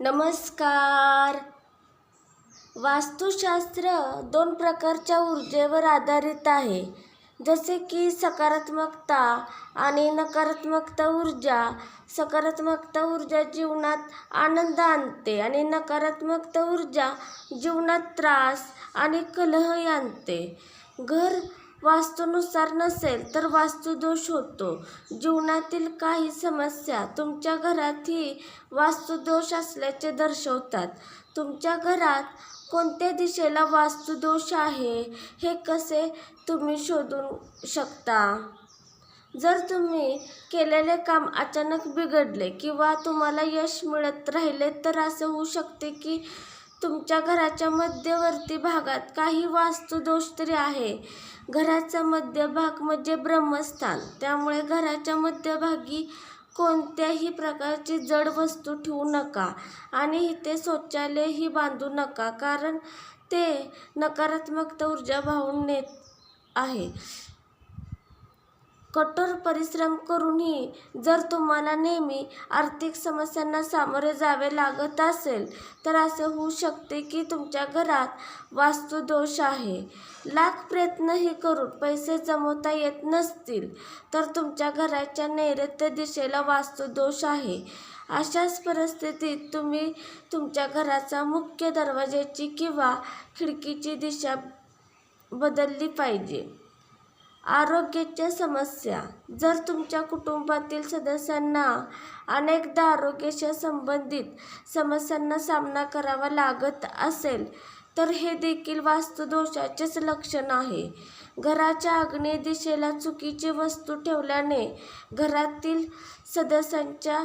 नमस्कार. वास्तुशास्त्र दोन प्रकारच्या ऊर्जेवर आधारित आहे. जसे की सकारात्मकता आणि नकारात्मकता ऊर्जा. सकारात्मकता ऊर्जा जीवनात आनंद आणते आणि नकारात्मकता ऊर्जा जीवनात त्रास आणि कलह आणते. घर वास्तूनुसार नसेल तर वास्तुदोष होतो. जीवनातील काही समस्या तुमच्या घरातही वास्तुदोष असल्याचे दर्शवतात. तुमच्या घरात कोणत्या दिशेला वास्तुदोष आहे हे कसे तुम्ही शोधू शकता? जर तुम्ही केलेले काम अचानक बिघडले किंवा तुम्हाला यश मिळत राहिले तर असं होऊ शकते की तुमच्या घराच्या मध्यवर्ती भागात काही वास्तुदोष तरी आहे. घराचा मध्यभाग म्हणजे ब्रह्मस्थान. त्यामुळे घराच्या मध्यभागी कोणत्याही प्रकारची जड वस्तू ठेवू नका आणि इथे शौचालयही बांधू नका कारण ते नकारात्मकता ऊर्जा वाहून नेत आहे. कठोर परिश्रम करूनही जर तुम्हाला नेहमी आर्थिक समस्यांना सामोरे जावे लागत असेल तर असे होऊ शकते की तुमच्या घरात वास्तुदोष आहे. लाख प्रयत्नही करून पैसे जमवता येत नसतील तर तुमच्या घराच्या नैऋत्य दिशेला वास्तुदोष आहे. अशाच परिस्थितीत तुम्ही तुमच्या घराचा मुख्य दरवाज्याची किंवा खिडकीची दिशा बदलली पाहिजे. आरोग्याच्या समस्या. जर तुमच्या कुटुंबातील सदस्यांना अनेकदा आरोग्याच्या संबंधित समस्यांना सामना करावा लागत असेल तर हे देखील वास्तुदोषाचेच लक्षण आहे. घराच्या आग्नेय दिशेला चुकीची वस्तू ठेवल्याने घरातील सदस्यांच्या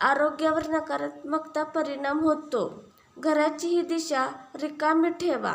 आरोग्यावर नकारात्मकता परिणाम होतो. घराची ही दिशा रिकामी ठेवा.